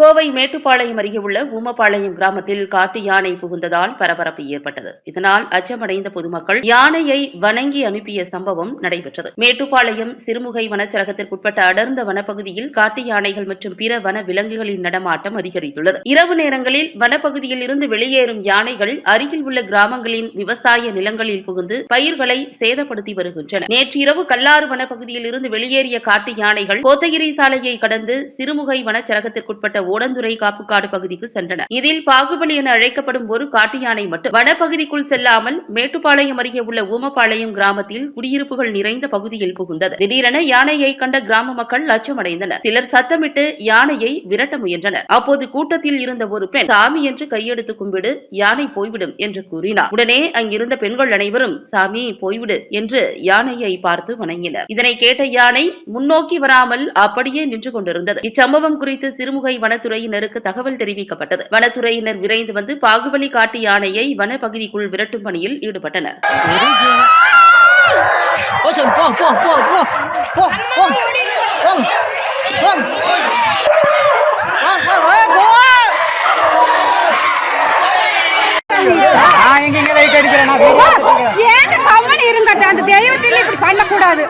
கோவை மேட்டுப்பாளையம் அருகே உள்ள ஊமப்பாளையம் கிராமத்தில் காட்டு யானை புகுந்ததால் பரபரப்பு ஏற்பட்டது. இதனால் அச்சமடைந்த பொதுமக்கள் யானையை வணங்கி அனுப்பிய சம்பவம் நடைபெற்றது. மேட்டுப்பாளையம் சிறுமுகை வனச்சரகத்திற்குட்பட்ட அடர்ந்த வனப்பகுதியில் காட்டு யானைகள் மற்றும் பிற வன விலங்குகளின் நடமாட்டம் அதிகரித்துள்ளது. இரவு நேரங்களில் வனப்பகுதியில் இருந்து வெளியேறும் யானைகள் அருகில் உள்ள கிராமங்களின் விவசாய நிலங்களில் புகுந்து பயிர்களை சேதப்படுத்தி வருகின்றன. நேற்று இரவு கல்லாறு வனப்பகுதியில் இருந்து வெளியேறிய காட்டு யானைகள் கோத்தகிரி சாலையை கடந்து சிறுமுகை வனச்சரகத்திற்குட்பட்ட ஓடந்துறை காப்புக்காடு பகுதிக்கு சென்றன இதில் பாகுபலி என அழைக்கப்படும் ஒரு காட்டு யானை மட்டும் வனப்பகுதிக்குள் செல்லாமல் மேட்டுப்பாளையம் அருகே உள்ள ஊமப்பாளையம் கிராமத்தில் குடியிருப்புகள் நிறைந்த பகுதியில் புகுந்தது. திடீரென யானையை கண்ட கிராம மக்கள் அச்சமடைந்தனர். சிலர் சத்தமிட்டு யானையை விரட்ட முயன்றனர். அப்போது கூட்டத்தில் இருந்த ஒரு பெண் சாமி என்று கையெடுத்து கும்பிடு யானை போய்விடும் என்று கூறினார். உடனே அங்கிருந்த பெண்கள் அனைவரும் சாமி போய்விடு என்று யானையை பார்த்து வணங்கினர். இதனை கேட்ட யானை முன்னோக்கி வராமல் அப்படியே நின்று கொண்டிருந்தது. இச்சம்பவம் குறித்து சிறுமுகை வனத்துறையினருக்கு தகவல் தெரிவிக்கப்பட்டது. வனத்துறையினர் விரைந்து வந்து பாகுபலி காட்டு யானையை வனப்பகுதிக்குள் விரட்டும் பணியில் ஈடுபட்டனர். ஏங்க கம்மன் இருங்க அந்த தெய்வத்தில் இப்படி பண்ணக்கூடாது.